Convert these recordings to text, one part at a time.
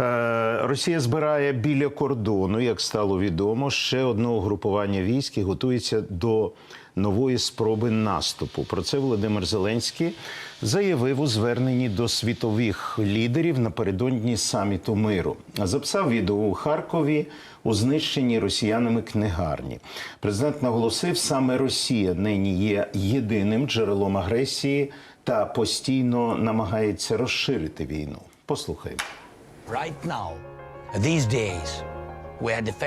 Е, Росія збирає біля кордону, як стало відомо, ще одне угрупування військ і готується до нової спроби наступу. Про це Володимир Зеленський заявив у зверненні до світових лідерів напередодні саміту миру. Записав відео у Харкові у знищенні росіянами книгарні. Президент наголосив, саме Росія нині є єдиним джерелом агресії та постійно намагається розширити війну. Послухаймо.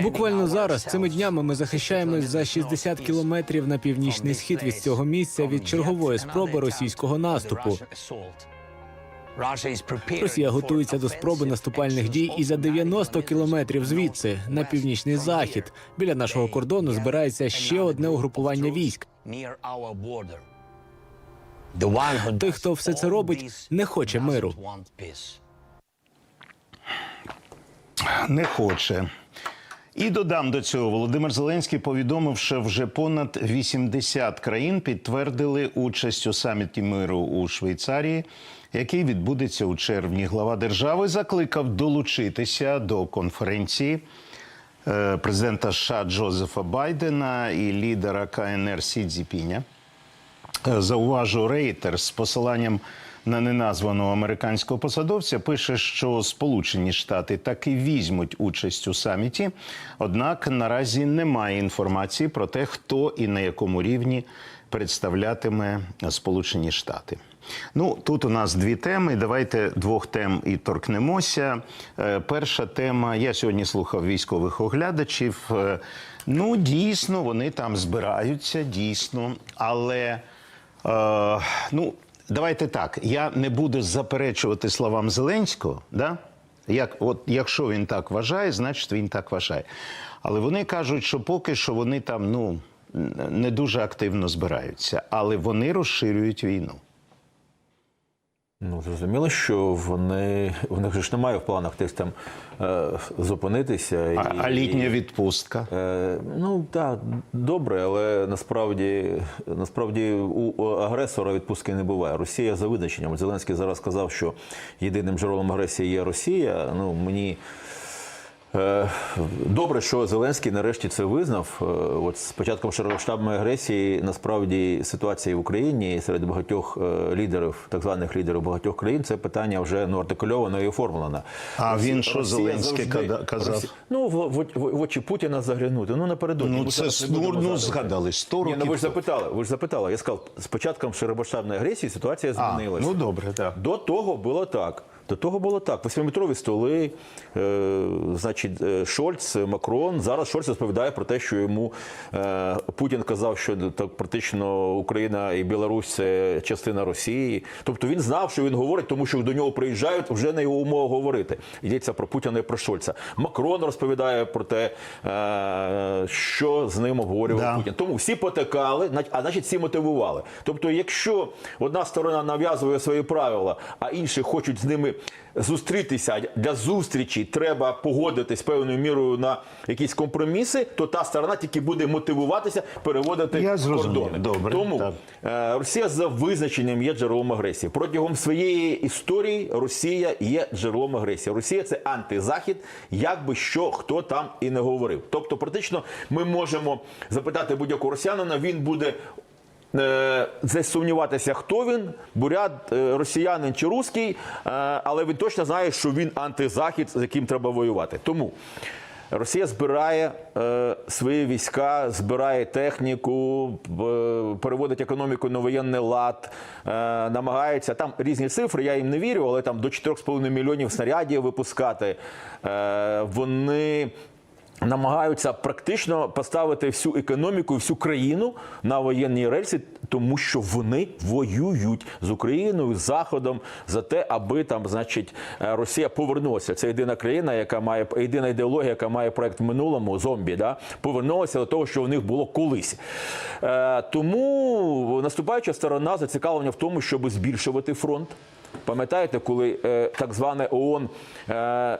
Буквально зараз цими днями ми захищаємось за 60 кілометрів на північний схід від цього місця від чергової спроби російського наступу. Росія готується до спроби наступальних дій і за 90 кілометрів звідси на північний захід. Біля нашого кордону збирається ще одне угрупування військ. Той, хто все це робить, не хоче миру. Не хоче. І додам до цього, Володимир Зеленський повідомив, що вже понад 80 країн підтвердили участь у саміті миру у Швейцарії, який відбудеться у червні. Глава держави закликав долучитися до конференції е, президента США Джозефа Байдена і лідера КНР Сі Цзіпіня. Е, Зауважу Рейтер з посиланням на неназваного американського посадовця пише, що Сполучені Штати таки візьмуть участь у саміті. Однак наразі немає інформації про те, хто і на якому рівні представлятиме Сполучені Штати. Ну тут у нас дві теми. Давайте двох тем і торкнемося. Е, Перша тема. Я сьогодні слухав військових оглядачів. Е, Ну, дійсно, вони там збираються, дійсно, але. Е, ну, давайте так. Я не буду заперечувати словам Зеленського. Да? Як, от, якщо він так вважає, значить він так вважає. Але вони кажуть, що поки що вони там ну, не дуже активно збираються, але вони розширюють війну. Ну, зрозуміло, що вони в них ж немає в планах десь там е, зупинитися. А, а літня відпустка. Е, ну так, добре, але насправді насправді у агресора відпустки не буває. Росія за визначенням. Зеленський зараз сказав, що єдиним джерелом агресії є Росія. Ну мені. Е, Добре, що Зеленський нарешті це визнав. Е, От з початком широкомасштабної агресії насправді ситуація в Україні серед багатьох е, лідерів, так званих лідерів багатьох країн, це питання вже ну, артикульовано і оформлено. А Росія- він що Росія Зеленський завжди- казав? Росія- Ну, в, в, в, в очі Путіна заглянути. Ну, напередодні. Ну, це не ну, згадали 100 Ні, ну ви ж запитали, ви ж запитали. Я сказав, з початком широкомасштабної агресії ситуація А, змінилася. ну добре, так. До того було так. До того було так. Восьмиметрові столи, е, значить, е, Шольц, Макрон. Зараз Шольц розповідає про те, що йому е, Путін казав, що так практично Україна і Білорусь це частина Росії. Тобто він знав, що він говорить, тому що до нього приїжджають вже на його умову говорити. Йдеться про Путіна і про Шольца. Макрон розповідає про те, е, що з ним обговорював Да. Путін. Тому всі потекали, на- а значить всі мотивували. Тобто, якщо одна сторона нав'язує свої правила, а інші хочуть з ними зустрітися для зустрічі, треба погодитись певною мірою на якісь компроміси, то та сторона тільки буде мотивуватися переводити Я кордони. Добре, Тому так. е, Росія за визначенням є джерелом агресії. Протягом своєї історії Росія є джерелом агресії. Росія це антизахід, як би що хто там і не говорив. Тобто, практично, ми можемо запитати будь-якого росіянина, він буде. Е, сумніватися, хто він, бурят, е, росіянин чи русський, е, але він точно знає, що він антизахід, з яким треба воювати. Тому Росія збирає свої війська, збирає техніку, переводить економіку на воєнний лад, намагається там різні цифри. Я їм не вірю, але там до 4,5 мільйонів снарядів випускати. Вони намагаються практично поставити всю економіку, всю країну на воєнні рельси, тому що вони воюють з Україною, з Заходом за те, аби там, значить, е, Росія повернулася. Це єдина країна, яка має єдина ідеологія, яка має проект в минулому зомбі, да, повернулася до того, що у них було колись. Е, тому наступаюча сторона зацікавлена в тому, щоб збільшувати фронт. Пам'ятаєте, коли е, так зване ООН. Е,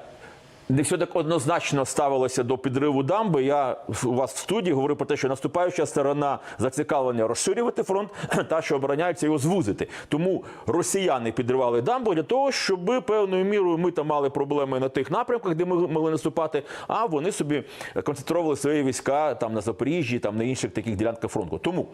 не все так однозначно ставилося до підриву дамби. Я у вас в студії говорив про те, що наступаюча сторона зацікавлення розширювати фронт, та що обороняється його звузити. Тому росіяни підривали дамбу для того, щоб певною мірою ми там мали проблеми на тих напрямках, де ми могли наступати. А вони собі концентрували свої війська там на Запоріжжі, там на інших таких ділянках фронту. Тому.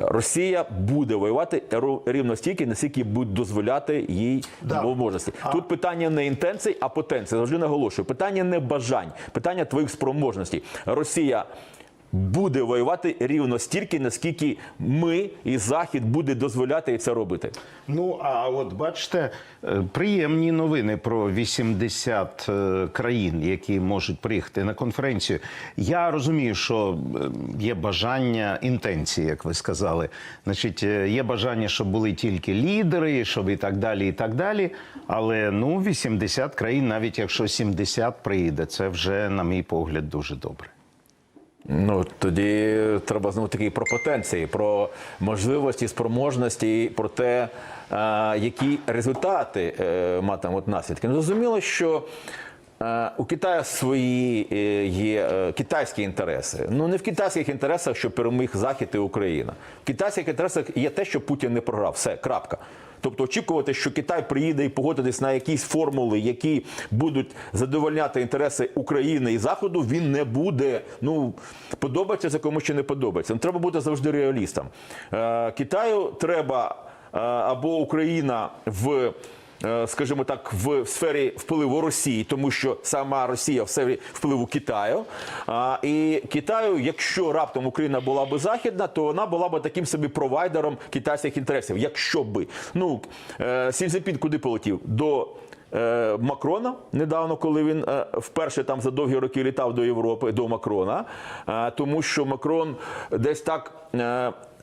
Росія буде воювати рівно стільки, наскільки будуть дозволяти їй Да. можливості. Тут питання не інтенцій, а потенції. Завжди наголошую. Питання не бажань, питання твоїх спроможностей. Росія буде воювати рівно стільки, наскільки ми і Захід буде дозволяти це робити. Ну а от бачите, е, приємні новини про 80 е, країн, які можуть приїхати на конференцію. Я розумію, що е, є бажання інтенції, як ви сказали. Значить, є бажання, щоб були тільки лідери, щоб і так далі, і так далі. Але ну 80 країн, навіть якщо 70 приїде, це вже, на мій погляд, дуже добре. Ну тоді треба знову таки про потенції, про можливості, спроможності, про те, які результати е, матимуть наслідки. Ну, зрозуміло, що. е, У Китаю свої е, є китайські інтереси. Ну не в китайських інтересах, що переміг Захід і Україна. В китайських інтересах є те, що Путін не програв. Все, крапка. Тобто очікувати, що Китай приїде і погодитись на якісь формули, які будуть задовольняти інтереси України і Заходу, він не буде. Ну подобається це комусь чи не подобається. Ну, треба бути завжди реалістом. Е, Китаю треба е, або Україна в. Е, Скажімо так, в сфері впливу Росії, тому що сама Росія в сфері впливу Китаю. І Китаю, якщо раптом Україна була би західна, то вона була би таким собі провайдером китайських інтересів. Якщо би ну е, Сі Цзіньпін куди полетів? До е, Макрона недавно, коли він вперше там за довгі роки літав до Європи, до Макрона, тому що Макрон десь так.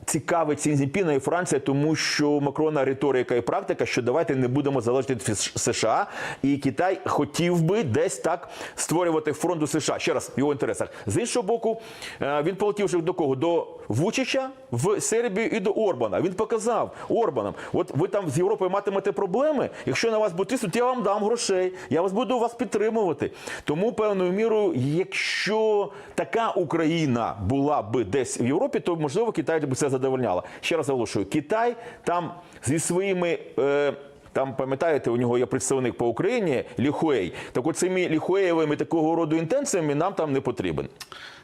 Цікавить Сі Цзіньпіна і Франція, тому що Макрона риторика і практика, що давайте не будемо залежати від США, і Китай хотів би десь так створювати фронт у США. Ще раз в його інтересах. З іншого боку, е, він полетів до кого? До Вучича в Сербію і до Орбана. Він показав Орбанам: от ви там з Європою матимете проблеми. Якщо на вас будуть тиснути, я вам дам грошей, я вас буду вас підтримувати. Тому певною мірою, якщо така Україна була би десь в Європі, то можливо Китай би це задовольняло. Ще раз оголошую, Китай там зі своїми. Е, там пам'ятаєте, у нього є представник по Україні Ліхуей. Так оцими ліхуєвими такого роду інтенціями нам там не потрібен.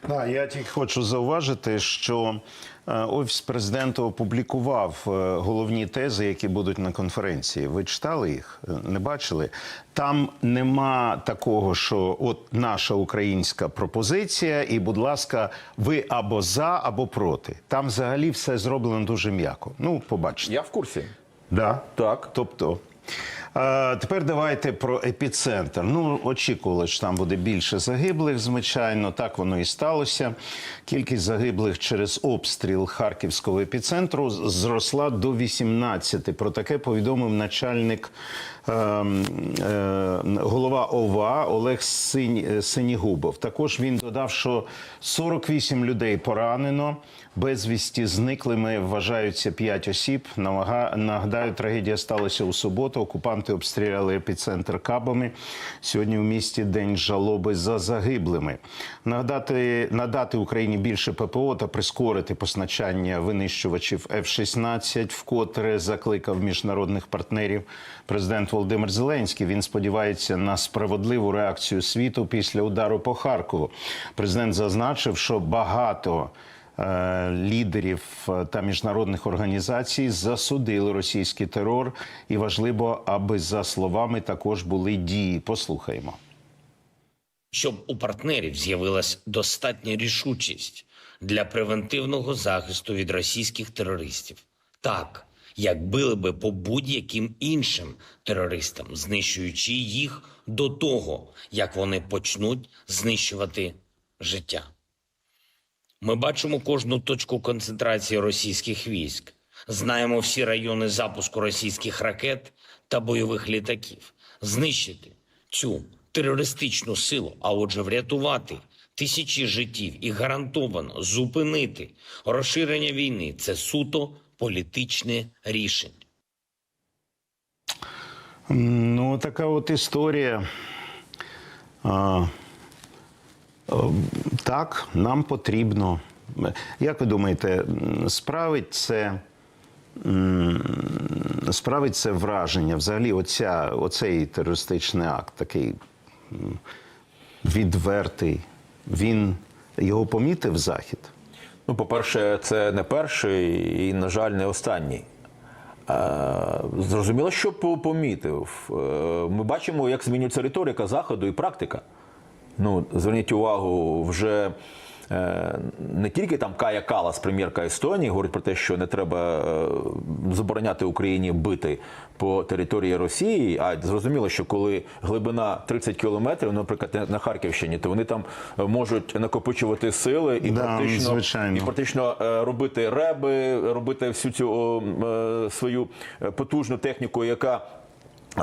Да, я тільки хочу зауважити, що офіс президента опублікував е, головні тези, які будуть на конференції. Ви читали їх? Е, Не бачили? Там нема такого, що от наша українська пропозиція, і, будь ласка, ви або за, або проти. Там взагалі все зроблено дуже м'яко. Ну, побачите. Я в курсі. Да. Так. Тобто. Тепер давайте про епіцентр. Ну, очікували, що там буде більше загиблих, звичайно. Так воно і сталося. Кількість загиблих через обстріл харківського епіцентру зросла до 18. Про таке повідомив начальник е, е, голова ОВА Олег Синь, Синігубов. Також він додав, що 48 людей поранено. Безвісті зниклими вважаються 5 осіб. Намага- Нагадаю, трагедія сталася у суботу. Окупанти обстріляли епіцентр кабами. Сьогодні в місті день жалоби за загиблими. Нагадати надати Україні більше ППО та прискорити постачання винищувачів F-16, вкотре закликав міжнародних партнерів президент Володимир Зеленський. Він сподівається на справедливу реакцію світу після удару по Харкову. Президент зазначив, що багато лідерів е, та міжнародних організацій засудили російський терор, і важливо, аби за словами також були дії. Послухаймо. щоб у партнерів з'явилась достатня рішучість для превентивного захисту від російських терористів, так як били би по будь-яким іншим терористам, знищуючи їх до того, як вони почнуть знищувати життя. Ми бачимо кожну точку концентрації російських військ, знаємо всі райони запуску російських ракет та бойових літаків. Знищити цю терористичну силу, а отже, врятувати тисячі життів і гарантовано зупинити розширення війни це суто політичне рішення. Ну, така от історія. А, так, нам потрібно. Як ви думаєте, справить це, справить це враження? Взагалі, оця, оцей терористичний акт, такий відвертий, він його помітив Захід? Ну, по-перше, це не перший і, на жаль, не останній. Е, Зрозуміло, що по- помітив. Е, Ми бачимо, як змінюється риторика Заходу і практика. Ну, зверніть увагу, вже е, не тільки там Кая Калас, прем'єрка Естонії, говорить про те, що не треба е, забороняти Україні бити по території Росії. А зрозуміло, що коли глибина 30 кілометрів, наприклад, на- Харківщині, то вони там е, можуть накопичувати сили і Да, практично звичайно. і практично робити реби, робити всю цю о, свою потужну техніку, яка.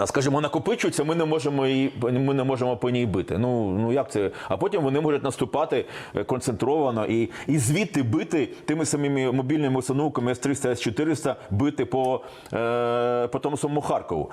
Скажімо, накопичується, ми не можемо її, ми не можемо по ній бити. Ну ну як це? А потім вони можуть наступати е, концентровано і, і звідти бити тими самими мобільними установками С-300, С-400, бити по, е, по тому самому Харкову.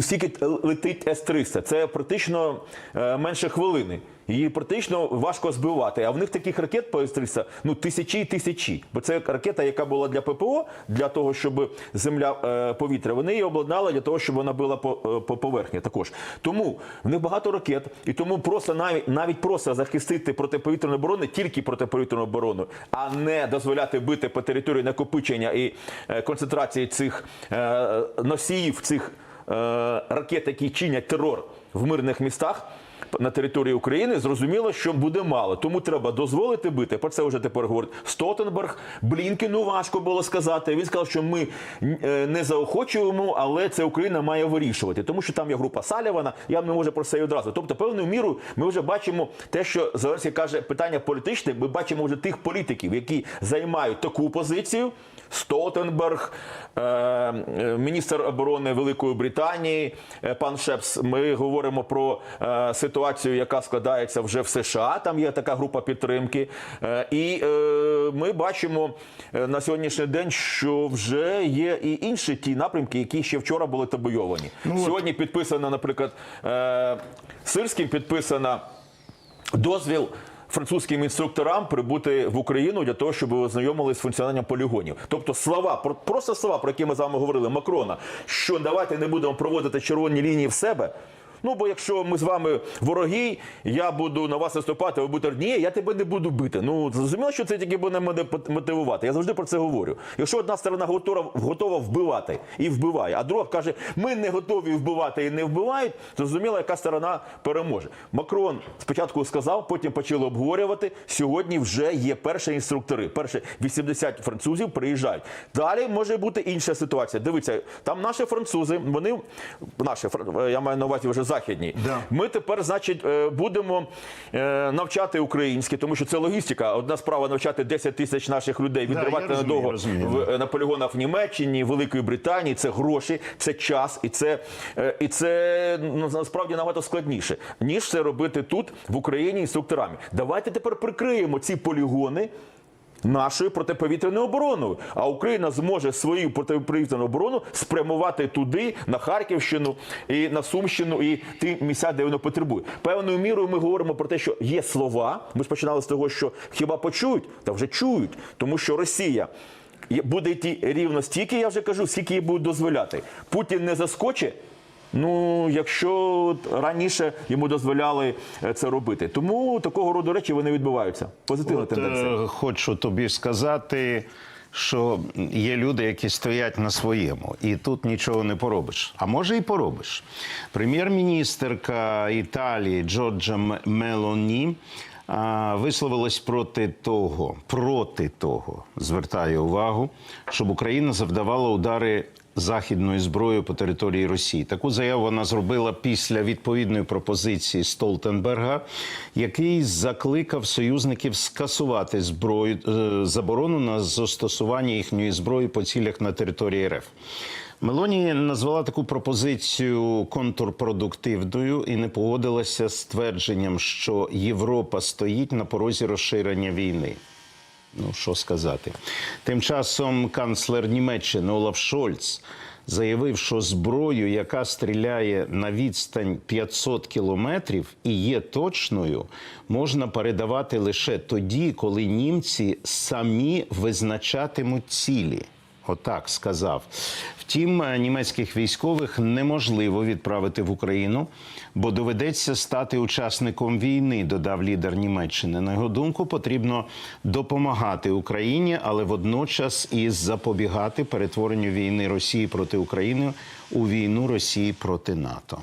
Скільки летить С-300? Це практично е, менше хвилини. Її практично важко збивати. А в них таких ракет по С-300 ну, тисячі і тисячі. Бо це ракета, яка була для ППО, для того, щоб земля е, повітря. Вони її обладнали для того, щоб вона била по, е, по поверхні також. Тому в них багато ракет, і тому просто навіть навіть просто захистити протиповітряну оборону, тільки протиповітряну оборону, а не дозволяти бити по території накопичення і концентрації цих носіїв цих ракет, які чинять терор в мирних містах. На території України зрозуміло, що буде мало, тому треба дозволити бити. Про це вже тепер говорить Столтенберг. Блінкену важко було сказати. Він сказав, що ми е, не заохочуємо, але це Україна має вирішувати, тому що там є група Салівана. Я не можу про це і одразу. Тобто, певною мірою ми вже бачимо те, що Зеленський каже, питання політичне. Ми бачимо вже тих політиків, які займають таку позицію. Столтенберг, е, е, міністр оборони Великої Британії, е, пан Шепс. Ми говоримо про ситуацію, яка складається вже в США. Там є така група підтримки. І ми бачимо на сьогоднішній день, що вже є і інші ті напрямки, які ще вчора були табойовані. Сьогодні підписано, наприклад, Сирським підписана дозвіл. Французьким інструкторам прибути в Україну для того, щоб ознайомилися з функціонуванням полігонів. Тобто слова, про- просто слова, про які ми з вами говорили, Макрона, що давайте не будемо проводити червоні лінії в себе. Ну, бо якщо ми з вами вороги, я буду на вас наступати, ви будете ні, я тебе не буду бити. Ну зрозуміло, що це тільки буде мене мотивувати. Я завжди про це говорю. Якщо одна сторона готова, готова вбивати і вбиває, а друга каже, ми не готові вбивати і не вбивають, зрозуміло, яка сторона переможе. Макрон спочатку сказав, потім почали обговорювати. Сьогодні вже є перші інструктори. Перші 80 французів приїжджають. Далі може бути інша ситуація. Дивіться, там наші французи, вони наші я маю на увазі вже західні. Да. Ми тепер, значить, е, будемо е, навчати українське, тому що це логістика. Одна справа навчати 10 тисяч наших людей, відривати розумію, надовго розумію, е, на полігонах в Німеччині, Великої Британії. Це гроші, це час, і це, е, і це ну, насправді набагато складніше, ніж це робити тут, в Україні, інструкторами. Давайте тепер прикриємо ці полігони. Нашою протиповітряною обороною, а Україна зможе свою протиповітряну оборону спрямувати туди, на Харківщину і на Сумщину, і ті місця, де воно потребує. Певною мірою ми говоримо про те, що є слова. Ми ж починали з того, що хіба почують, та вже чують, тому що Росія буде йти рівно стільки, я вже кажу, скільки їй будуть дозволяти. Путін не заскоче. Ну, якщо раніше йому дозволяли е, це робити, тому такого роду речі вони відбуваються. Позитивна От, тенденція. е, хочу тобі сказати, що є люди, які стоять на своєму, і тут нічого не поробиш. А може і поробиш. Прем'єр-міністерка Італії Джорджа Мелоні. Висловилась проти того, проти того, звертаю увагу, щоб Україна завдавала удари західною зброєю по території Росії. Таку заяву вона зробила після відповідної пропозиції Столтенберга, який закликав союзників скасувати зброю е, заборону на застосування їхньої зброї по цілях на території РФ. Мелоні назвала таку пропозицію контрпродуктивною і не погодилася з твердженням, що Європа стоїть на порозі розширення війни. Ну, що сказати. Тим часом канцлер Німеччини Олаф Шольц заявив, що зброю, яка стріляє на відстань 500 кілометрів і є точною, можна передавати лише тоді, коли німці самі визначатимуть цілі. Отак сказав. Втім, е, німецьких військових неможливо відправити в Україну, бо доведеться стати учасником війни, додав лідер Німеччини. На його думку, потрібно допомагати Україні, але водночас і запобігати перетворенню війни Росії проти України у війну Росії проти НАТО.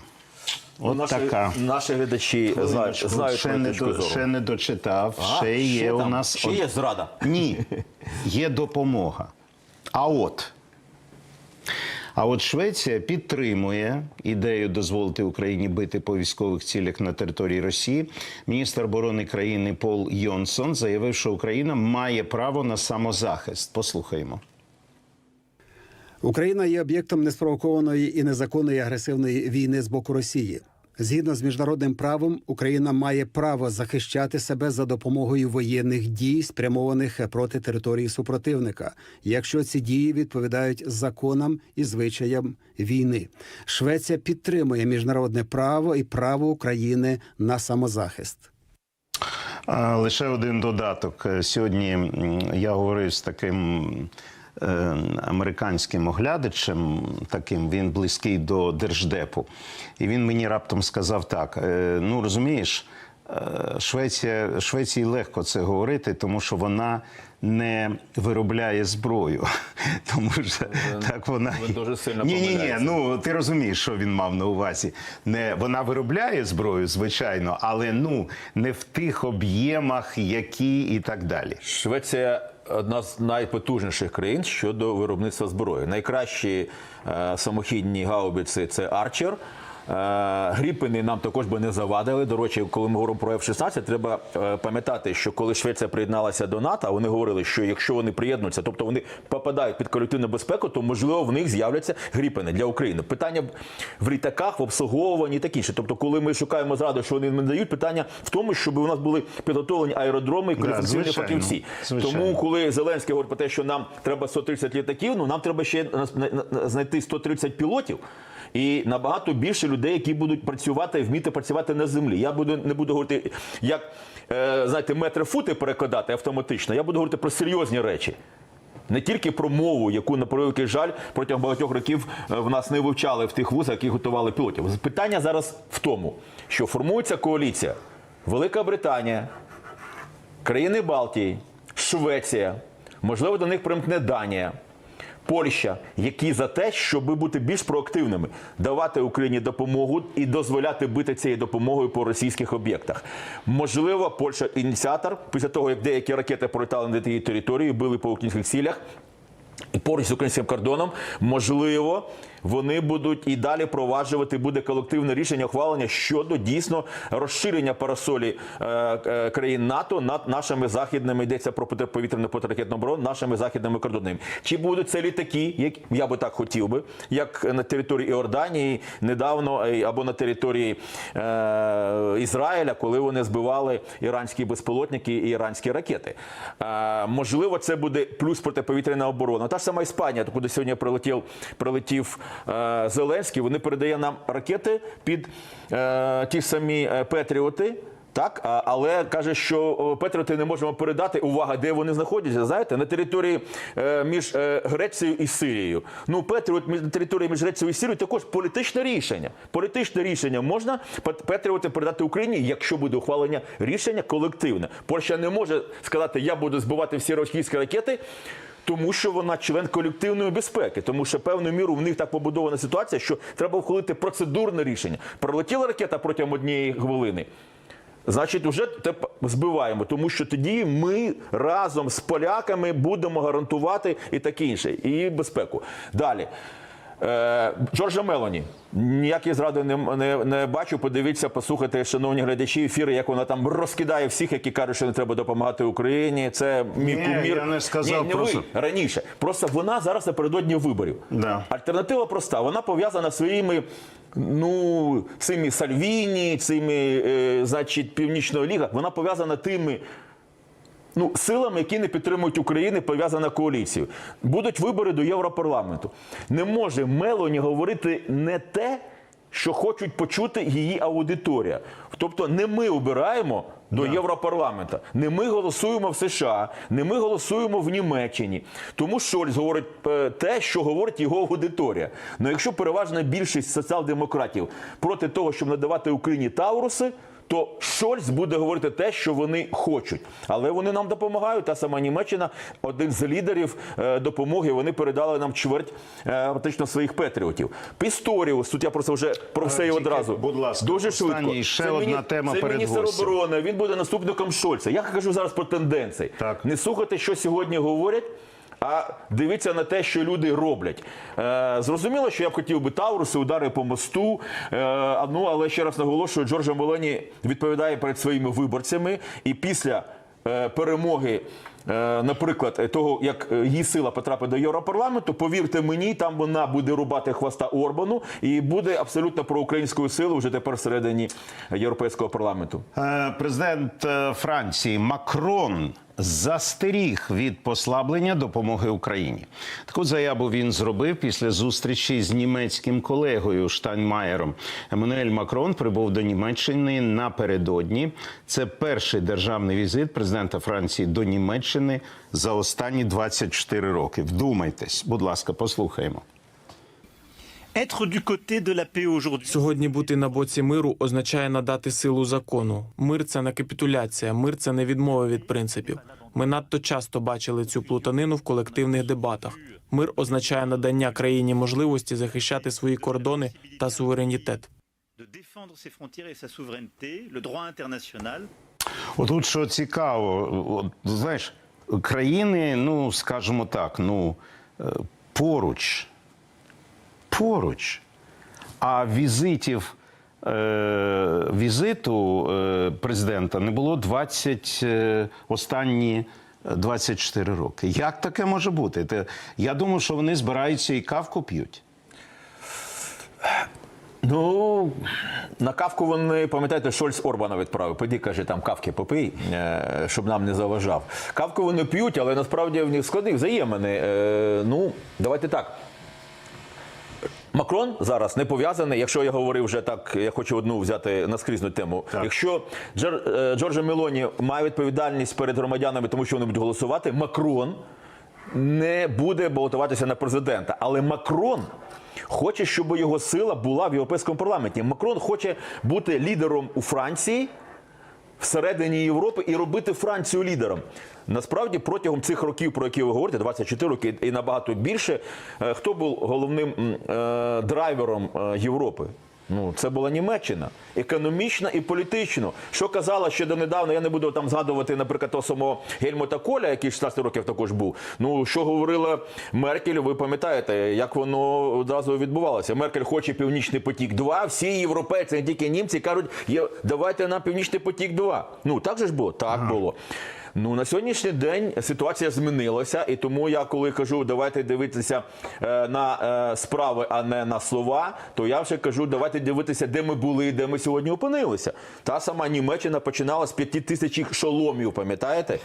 От наші, така. наші глядачі знають, знають ще, не до, ще не дочитав. А, ще є у нас ще є зрада. ні, є допомога. А от. А от Швеція підтримує ідею дозволити Україні бити по військових цілях на території Росії. Міністр оборони країни Пол Йонсон заявив, що Україна має право на самозахист. Послухаємо. Україна є об'єктом неспровокованої і незаконної агресивної війни з боку Росії. Згідно з міжнародним правом, Україна має право захищати себе за допомогою воєнних дій, спрямованих проти території супротивника, якщо ці дії відповідають законам і звичаям війни. Швеція підтримує міжнародне право і право України на самозахист. Лише один додаток. Сьогодні я говорив з таким американським оглядачем, таким він близький до держдепу, і він мені раптом сказав так: е, ну розумієш. е, Швеція, Швеції легко це говорити, тому що вона не виробляє зброю. Тому що так вона він дуже сильно ні, ні, ні. Ну ти розумієш, що він мав на увазі. Не вона виробляє зброю, звичайно, але ну не в тих об'ємах, які і так далі. Швеція одна з найпотужніших країн щодо виробництва зброї. Найкращі е, самохідні гаубиці це Арчер. Е, Гріпини нам також би не завадили. До речі, коли ми говоримо про F-16, треба е, пам'ятати, що коли Швеція приєдналася до НАТО, вони говорили, що якщо вони приєднуються, тобто вони попадають під колективну безпеку, то можливо в них з'являться гріпини для України. Питання в літаках, в обслуговуванні і таке інше. Тобто, коли ми шукаємо зраду, що вони не дають, питання в тому, щоб у нас були підготовлені аеродроми і кваліфікаційні фахівці. Тому, коли Зеленський говорить про те, що нам треба 130 літаків, ну нам треба ще на- на- на- знайти 130 пілотів. І набагато більше людей, які будуть працювати і вміти працювати на землі. Я буду не буду говорити, як е, знаєте, метри фути перекладати автоматично. Я буду говорити про серйозні речі. Не тільки про мову, яку на превеликий жаль протягом багатьох років е, в нас не вивчали в тих вузах, які готували пілотів. Питання зараз в тому, що формується коаліція Велика Британія, країни Балтії, Швеція, можливо, до них примкне Данія. Польща, які за те, щоб бути більш проактивними, давати Україні допомогу і дозволяти бити цією допомогою по російських об'єктах. Можливо, Польща ініціатор після того, як деякі ракети пролітали на тієї території, били по українських цілях. І поруч з українським кордоном, можливо, вони будуть і далі проваджувати буде колективне рішення ухвалення щодо дійсно розширення парасолі е, е, країн НАТО над нашими західними йдеться про протиповітряну протиракетну оборону, нашими західними кордонами. Чи будуть це літаки, як я би так хотів би, як на території Іорданії недавно е, або на території Ізраїля, коли вони збивали іранські безпілотники і іранські ракети? Можливо, це буде плюс протиповітряна оборона. Та ж сама Іспанія, куди сьогодні прилетів, прилетів Зеленський, вони передає нам ракети під е, ті самі е, Петріоти. Так, але каже, що о, Петріоти не можемо передати. Увага, де вони знаходяться? Знаєте, на території е, між е, Грецією і Сирією. Ну, Петріот на території між Грецією і Сирією також політичне рішення. Політичне рішення можна Пет- Петріоти передати Україні, якщо буде ухвалення рішення колективне. Польща не може сказати, я буду збивати всі російські ракети. Тому що вона член колективної безпеки, тому що певною міру в них так побудована ситуація, що треба ухвалити процедурне рішення. Пролетіла ракета протягом однієї хвилини. Значить, вже збиваємо, тому що тоді ми разом з поляками будемо гарантувати і таке інше, і безпеку. Далі. Е, Джорджа Мелоні. Ніякої зради не, не, не бачу. Подивіться, послухайте, шановні глядачі, ефіри, як вона там розкидає всіх, які кажуть, що не треба допомагати Україні. Це мій Ні, кумір. я не сказав, Ні, не просто- ви, раніше. Просто вона зараз напередодні виборів. Да. Альтернатива проста. Вона пов'язана своїми. Ну, цими Сальвіні, цими, е, значить, Північною Ліга, вона пов'язана тими ну, силами, які не підтримують Україну, пов'язана коаліцією. Будуть вибори до Європарламенту. Не може Мелоні говорити не те, що хочуть почути її аудиторія. Тобто не ми обираємо до Європарламента, не ми голосуємо в США, не ми голосуємо в Німеччині. Тому Шольц говорить е, те, що говорить його аудиторія. Ну якщо переважна більшість соціал-демократів проти того, щоб надавати Україні Тауруси, то Шольц буде говорити те, що вони хочуть. Але вони нам допомагають. Та сама Німеччина, один з лідерів е, допомоги, вони передали нам чверть е, практично своїх патріотів. Пісторіус, тут я просто вже про все і одразу. будь ласка, дуже швидко. ще Це одна міні- тема це перед міністр оборони. Він буде наступником Шольца. Я кажу зараз про тенденції. Так. Не слухайте, що сьогодні говорять. А дивіться на те, що люди роблять. Е, зрозуміло, що я б хотів би Тауруси, удари по мосту. Е, ну, але ще раз наголошую, Джорджа Мелоні відповідає перед своїми виборцями. І після е, перемоги, наприклад, того, як її сила потрапить до Європарламенту, повірте мені, там вона буде рубати хвоста Орбану і буде абсолютно проукраїнською силою вже тепер всередині Європейського парламенту. Президент Франції Макрон застеріг від послаблення допомоги Україні. Таку заяву він зробив після зустрічі з німецьким колегою Штайнмаєром. Еммануель Макрон прибув до Німеччини напередодні. Це перший державний візит президента Франції до Німеччини за останні 24 роки. Вдумайтесь, будь ласка, послухаємо. Être du côté de la paix aujourd'hui. Сьогодні бути на боці миру означає надати силу закону. Мир це не капітуляція, мир це не відмова від принципів. Ми надто часто бачили цю плутанину в колективних дебатах. Мир означає надання країні можливості захищати свої кордони та суверенітет. de défendre ses frontières et sa souveraineté, le droit international. Отут що цікаво, от, знаєш, країни, ну скажімо так, ну е, поруч, поруч. А візитів е, візиту е, президента не було 20 е, останні. 24 роки. Як таке може бути? Я думав, що вони збираються і кавку п'ють. Ну, на кавку вони, пам'ятаєте, Шольц Орбана відправив. Піди, каже, там кавки попий, щоб нам не заважав. Кавку вони п'ють, але насправді в них склади взаємини. Ну, давайте так. Макрон зараз не пов'язаний. Якщо я говорив вже так, я хочу одну взяти наскрізну тему. Якщо Джор, е, Джорджа Мелоні має відповідальність перед громадянами, тому що вони будуть голосувати, Макрон не буде балотуватися на президента. Але Макрон хоче, щоб його сила була в європейському парламенті. Макрон хоче бути лідером у Франції всередині Європи і робити Францію лідером. Насправді, протягом цих років, про які ви говорите, 24 роки і набагато більше, е, хто був головним е, драйвером е, Європи? Ну, це була Німеччина, економічно і політично. Що казала ще донедавна, я не буду там згадувати, наприклад, того самого Гельмута Коля, який 16 років також був. Ну, що говорила Меркель, ви пам'ятаєте, як воно одразу відбувалося. Меркель хоче Північний потік 2 всі європейці, не тільки німці, кажуть, «Є- давайте нам Північний потік 2 Ну, так же ж було? Так було. Ну на сьогоднішній день ситуація змінилася, і тому я коли кажу, давайте дивитися е, на е, справи, а не на слова, то я вже кажу, давайте дивитися, де ми були, і де ми сьогодні опинилися. Та сама Німеччина починала з 5 тисяч шоломів, пам'ятаєте?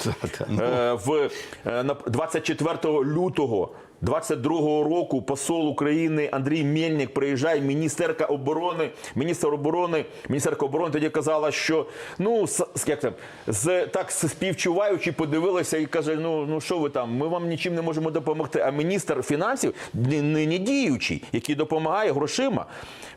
В е, на 24 лютого. 22-го року посол України Андрій Мельник приїжджає, міністерка оборони, міністр оборони, міністерка оборони тоді казала, що ну як це з так співчуваючи, подивилася і каже: Ну ну що ви там? Ми вам нічим не можемо допомогти. А міністр фінансів нині діючий, який допомагає грошима,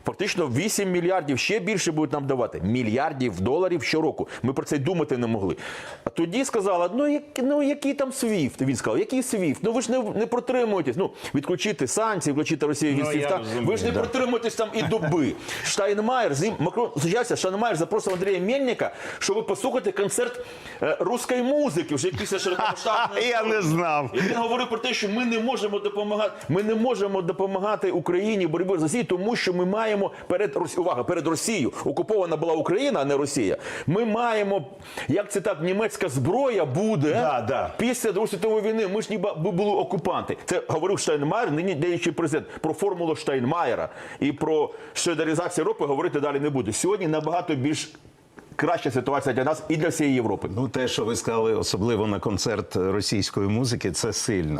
фактично 8 мільярдів ще більше будуть нам давати мільярдів доларів щороку. Ми про це й думати не могли. А тоді сказала: ну як ну який там СВІФТ? Він сказав, який СВІФТ? Ну ви ж не, не протримуєтесь. Ну відключити санкції, відключити Росію від Ну, я СВІФТа. Ви ж не да. протримуєтесь там і доби. Штайнмаєр з ним Макрон зустрічався. Штайнмаєр запросив Андрія Мельника, щоб послухати концерт е, руської музики вже після широкомасштабної. Я не знав. І він говорив про те, що ми не можемо допомагати. Ми не можемо допомагати Україні боротьбі з Росією, тому що ми маємо перед увага, перед Росією. Окупована була Україна, а не Росія. Ми маємо, як це так, німецька зброя буде Да, да. після Другої світової війни. Ми ж ніби були окупанти. Це говорив Штайнмаєр, нині діючий президент. Про формулу Штайнмаєра і про шедеризацію Європи говорити далі не буде. Сьогодні набагато більш краща ситуація для нас і для всієї Європи. Ну, те, що ви сказали, особливо на концерт російської музики, це сильно.